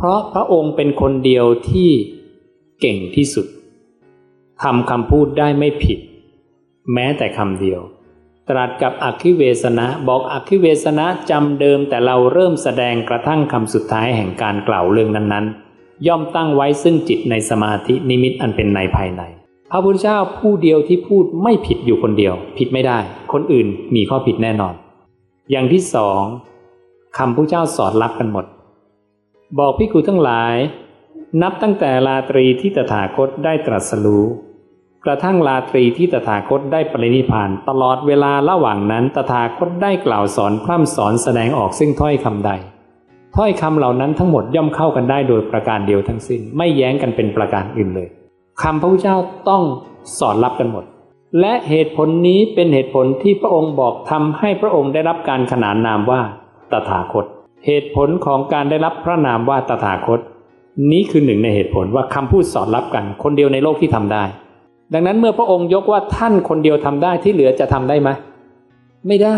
เพราะพระองค์เป็นคนเดียวที่เก่งที่สุดทำคำพูดได้ไม่ผิด แม้แต่คำเดียว ตรัสกับอัคคิเวสนะบอกอัคคิเวสนะจำเดิมแต่เราเริ่มแสดงกระทั่งคำสุดท้ายแห่งการกล่าวเรื่องนั้นๆ ย่อมตั้งไว้ซึ่งจิตในสมาธินิมิตอันเป็นในภายใน พระพุทธเจ้าผู้เดียวที่พูดไม่ผิดอยู่คนเดียว ผิดไม่ได้ คนอื่นมีข้อผิดแน่นอน อย่างที่สองคำพระเจ้าสอดรับกันหมด บอกพิกุทั้งหลาย นับตั้งแต่ราตรีที่ตถาคตได้ตรัสรู้กระทั่งราตรีที่ตถาคตได้ปรินิพพาน ตลอดเวลาระหว่างนั้น ตถาคตได้กล่าวสอนพร่ำสอนแสดงออกซึ่งถ้อยคำใด ถ้อยคำเหล่านั้นทั้งหมดย่อมเข้ากันได้โดยประการเดียวทั้งสิ้น ไม่แย้งกันเป็นประการอื่นเลยคำพระพุทธเจ้าต้องสอนรับกันหมด และเหตุผลนี้เป็นเหตุผลที่พระองค์บอกทำให้พระองค์ได้รับการขนานนามว่า ตถาคต เหตุผลของการได้รับพระนามว่าตถาคต นี้คือหนึ่งในเหตุผลว่าคำพูดสอดรับกัน คนเดียวในโลกที่ทำได้ ดังนั้นเมื่อพระองค์ยกว่าท่านคนเดียวทำได้ที่เหลือจะทำได้ไหมไม่ได้